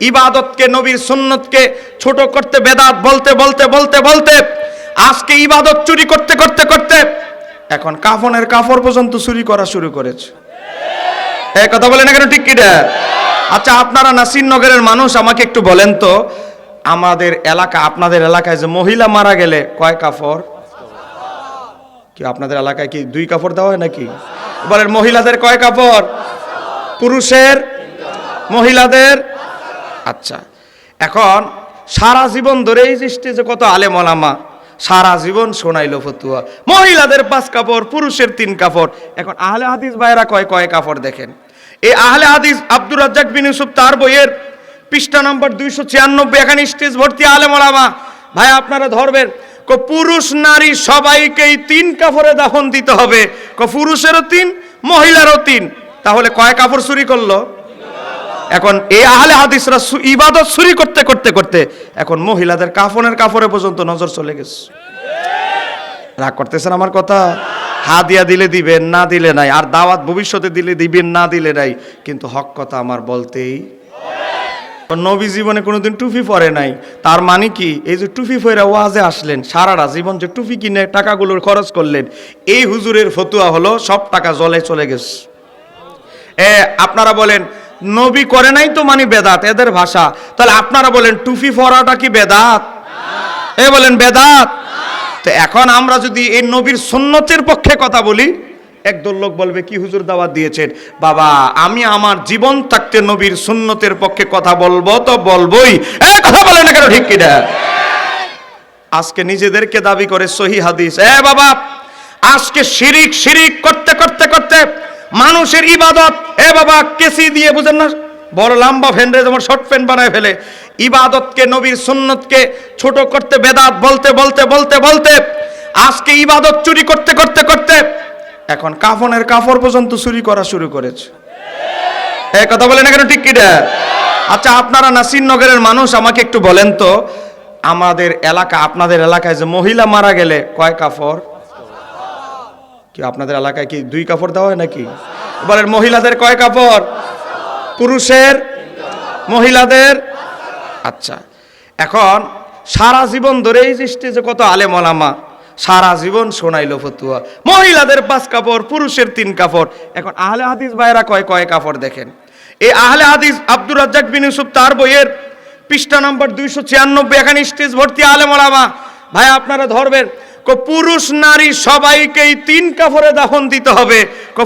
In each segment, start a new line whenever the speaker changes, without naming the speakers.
ইবাদতকে, নবীর সুন্নতকে ছোট করতে, বেদাত বলতে বলতে বলতে বলতে, আজকে ইবাদত চুরি করতে করতে করতে, এখন কাফনের কাফর পর্যন্ত চুরি করা শুরু করেছে। এই কথা বলে না কেন ঠিক কিটা আচ্ছা আপনারা নাসিরনগরের মানুষ, আমাকে একটু বলেন তো, আমাদের এলাকা, আপনাদের এলাকায় যে মহিলা মারা গেলে কয় কাফর? কি আপনাদের এলাকায় কি দুই কাপড় দেওয়া হয় নাকি? বলেন, মহিলাদের কয় কাপড় পুরুষের, মহিলাদের আচ্ছা। এখন সারা জীবন ধরে এই যে কত আলে ওলামা, সারা জীবন শোনাইলো ফতুয়া। মহিলাদের পাঁচ কাপড়, পুরুষের তিন কাপড়। এখন আহলে হাদিস ভাইরা কয় কয় কাপড় দেখেন? এই আহলে হাদিস আব্দুর রাজ্জাক বিন ইউসুফ তার বইয়ের পৃষ্ঠা নম্বর দুইশো ছিয়ানব্বই, এখানে স্টেজ ভর্তি আলে ওলামা। ভাই, আপনারা ধরবেন, ক, পুরুষ, নারী সবাইকেই তিন কাপড়ে দাফন দিতে হবে। ক, পুরুষেরও তিন, মহিলারও তিন। তাহলে কয় কাপড় চুরি করল? এখন এই আহলে হাদিসরা ইবাদত চুরি করতে করতে করতে এখন মহিলাদের কাফনের কাপড়ে পর্যন্ত নজর চলে গেছে। রাগ করতেছেন আমার কথা? হা দিয়া দিলে দিবেন, না দিলে নাই। আর দাওয়াত ভবিষ্যতে দিলে দিবেন, না দিলে নাই। কিন্তু হক কথা আমার বলতেই নবী জীবনে কোনোদিন টুপি পরে নাই। তার মানে কি? এই যে টুপি পরে ওয়াজে আসলেন, সারাটা জীবন যে টুপি কিনে টাকাগুলো খরচ করলেন, এই হুজুরের ফতুয়া হলো সব টাকা জলে চলে গেছে। এ, আপনারা বলেন নবী করে নাই তো মানে বেদাত, এদের ভাষা। তাহলে আপনারা বলেন টুপি পরাটা কি বেদাত? এ বলেন, বেদাত। তো এখন আমরা যদি এই নবীর সুন্নতের পক্ষে কথা বলি, একদল লোক বলবে, কি হুজুর দাওয়াত দিয়েছেন? বাবা, আমি আমার জীবন থাকতে নবীর সুন্নতের পক্ষে কথা বলব তো বলবোই। এ কথা বলে না কেন, ঠিক কিনা আজকে নিজেদেরকে দাবি করে সহি হাদিস। এ বাবা, আজকে শিরিক শিরিক করতে করতে করতে মানুষের ইবাদত। এ বাবা, কেসি দিয়ে বুঝেন না? বড় লম্বা ফ্যান্ডে যেমন শর্ট প্যান্ট বানায় ফেলে। ইবাদতকে, নবীর সুন্নতকে ছোট করতে, বেদাত বলতে বলতে বলতে বলতে, আজকে ইবাদত চুরি করতে করতে করতে, এখন কাফনের কাফর পর্যন্ত চুরি করা শুরু করেছে। এই কথা বলে না কেন, ঠিক আচ্ছা আপনারা নাসিরনগরের মানুষ, আমাকে একটু বলেন তো, আমাদের এলাকা, আপনাদের এলাকায় যে মহিলা মারা গেলে কয় কাপড় কি আপনাদের এলাকায় কি দুই কাপড় দেওয়া হয় নাকি? বলেন, মহিলাদের কয় কাপড়? পুরুষের? মহিলাদের? আচ্ছা এখন সারা জীবন ধরে এই যে কত আলেম ওলামা, সারা জীবন শোনাইলো ফতুয়া। মহিলাদের পাঁচ কাপড়, পুরুষের তিন কাপড়। এখন আহলে হাদিস ভাইরা কয় কয় কাপড় দেখেন? এই আহলে হাদিস আব্দুর রাজ্জাক বিন ইউসুফ তার বইয়ের পৃষ্ঠা নম্বর দুইশো ছিয়ানব্বই, এখানে স্টেজ ভর্তি আলেম ওলামা। ভাই, আপনারা ধরবেন পুরুষ, নারী সবাইকেই তিন কাপড়ে দাফন দিতে হবে।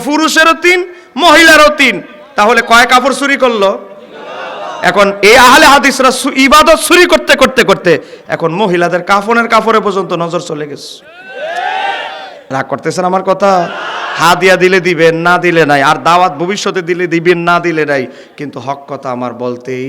পুরুষেরও তিন, মহিলারও তিন। তাহলে কয় কাপড় চুরি করল? এখন এই আহলে হাদিসরা ইবাদত চুরি করতে করতে করতে এখন মহিলাদের কাফনের কাপড়ে পর্যন্ত নজর চলে গেছে। রাগ করতেছেন আমার কথা? হা দিয়া দিলে দিবেন, না দিলে নাই। আর দাওয়াত ভবিষ্যতে দিলে দিবেন, না দিলে নাই। কিন্তু হক কথা আমার বলতেই